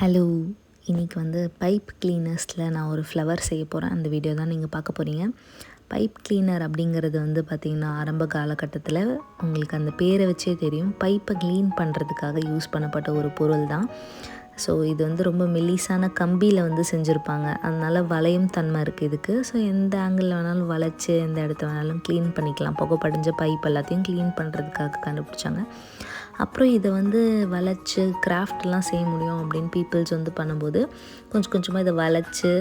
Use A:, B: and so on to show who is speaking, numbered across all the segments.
A: Hello இன்றைக்கி வந்து pipe கிளீனர்ஸில் நான் ஒரு ஃப்ளவர் செய்ய போகிறேன் அந்த வீடியோ தான் நீங்கள் பார்க்க போகிறீங்க பைப் கிளீனர் அப்படிங்கிறது வந்து பார்த்திங்கன்னா ஆரம்ப காலகட்டத்தில் உங்களுக்கு அந்த பேரை வச்சே தெரியும். பைப்பை க்ளீன் பண்ணுறதுக்காக யூஸ் பண்ணப்பட்ட ஒரு பொருள் தான். ஸோ இது வந்து ரொம்ப மெலிசான கம்பியில் வந்து செஞ்சுருப்பாங்க. அதனால் வளையும் தன்மை இருக்குது இதுக்கு. ஸோ எந்த ஆங்கிளில் வேணாலும் வளைச்சி எந்த இடத்த வேணாலும் க்ளீன் பண்ணிக்கலாம். புகை படிஞ்ச பைப் எல்லாத்தையும் க்ளீன் பண்ணுறதுக்காக கண்டுபிடிச்சாங்க. அப்புறம் இதை வந்து வளைச்சி கிராஃப்ட்லாம் செய்ய முடியும் அப்படின்னு பீப்புள்ஸ் வந்து பண்ணும்போது கொஞ்சம் கொஞ்சமாக இதை வளைச்சி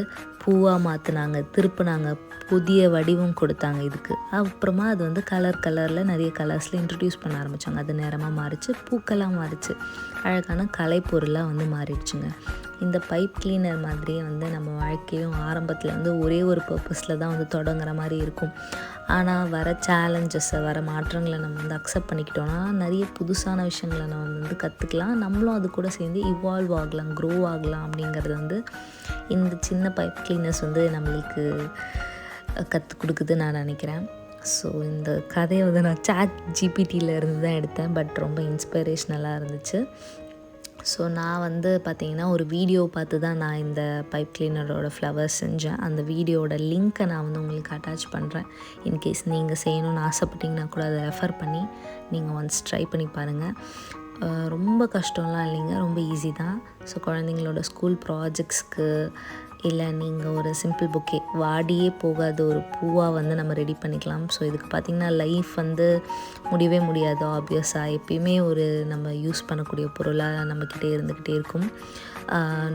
A: பூவாக மாற்றினாங்க திருப்பினாங்க புதிய வடிவம் கொடுத்தாங்க இதுக்கு. அப்புறமா அது வந்து கலர் கலரில் நிறைய கலர்ஸில் இன்ட்ரடியூஸ் பண்ண ஆரம்பித்தாங்க அது நேரமாக மாறிச்சு பூக்களாக மாறிச்சு. அழகான கலைப்பொருளாக வந்து மாறிடுச்சுங்க. இந்த பைப் கிளீனர் மாதிரியே வந்து நம்ம வாழ்க்கையும் ஆரம்பத்தில் வந்து ஒரே ஒரு பர்பஸில் தான் வந்து தொடங்குற மாதிரி இருக்கும். ஆனால் வர சேலஞ்சஸை வர மாற்றங்களை நம்ம வந்து அக்செப்ட் பண்ணிக்கிட்டோன்னா நிறைய புதுசான விஷயங்களை நம்ம வந்து கற்றுக்கலாம் நம்மளும் அது கூட சேர்ந்து இவால்வ் ஆகலாம் க்ரோ ஆகலாம் அப்படிங்கிறது வந்து இந்த சின்ன பைப் கிளீனர்ஸ் வந்து நம்மளுக்கு கற்றுக் கொடுக்குது நான் நினைக்கிறேன். ஸோ இந்த கதையை வந்து நான் சாட் ஜிபிடியில் இருந்து தான் எடுத்தேன் பட் ரொம்ப இன்ஸ்பிரேஷ்னலாக இருந்துச்சு. ஸோ நான் வந்து பார்த்திங்கன்னா ஒரு வீடியோ பார்த்து தான் நான் இந்த பைப் கிளீனரோட ஃப்ளவர்ஸ் செஞ்சேன். அந்த வீடியோட லிங்க்கை நான் வந்து உங்களுக்கு அட்டாச் பண்ணுறேன் இன்கேஸ் நீங்கள் செய்யணும்னு ஆசைப்பட்டீங்கன்னா கூட அதை ரெஃபர் பண்ணி நீங்கள் ஒன்ஸ் ட்ரை பண்ணி பாருங்கள் ரொம்ப கஷ்டம்லாம் இல்லைங்க ரொம்ப ஈஸி தான். ஸோ குழந்தைங்களோட ஸ்கூல் ப்ராஜெக்ட்ஸ்க்கு இல்லை நீங்கள் ஒரு சிம்பிள் புக்கே வாடியே போகாத ஒரு பூவாக வந்து நம்ம ரெடி பண்ணிக்கலாம். ஸோ இதுக்கு பார்த்திங்கன்னா லைஃப் வந்து முடியவே முடியாது ஆப்வியஸாக எப்பயுமே ஒரு நம்ம யூஸ் பண்ணக்கூடிய பொருளாக நம்மக்கிட்டே இருந்துக்கிட்டே இருக்கும்.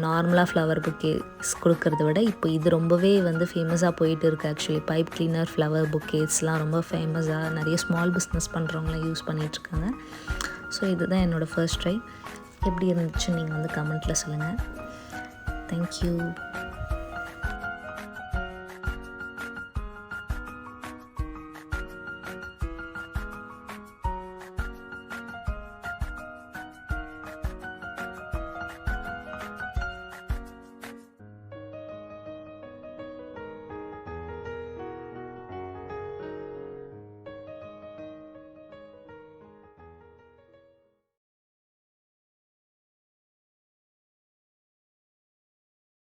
A: நார்மலாக ஃப்ளவர் புக்கேஸ் கொடுக்கறத விட இப்போ இது ரொம்பவே வந்து ஃபேமஸாக போயிட்டு இருக்குது ஆக்சுவலி பைப் கிளீனர் ஃப்ளவர் புக்கேஸ்லாம் ரொம்ப ஃபேமஸாக நிறைய ஸ்மால் பிஸ்னஸ் பண்ணுறவங்களாம் யூஸ் பண்ணிகிட்ருக்காங்க ஸோ இதுதான் என்னோடய ஃபர்ஸ்ட் ட்ரை எப்படி இருந்துச்சு நீங்கள் வந்து கமெண்ட்டில் சொல்லுங்கள் தேங்க்யூ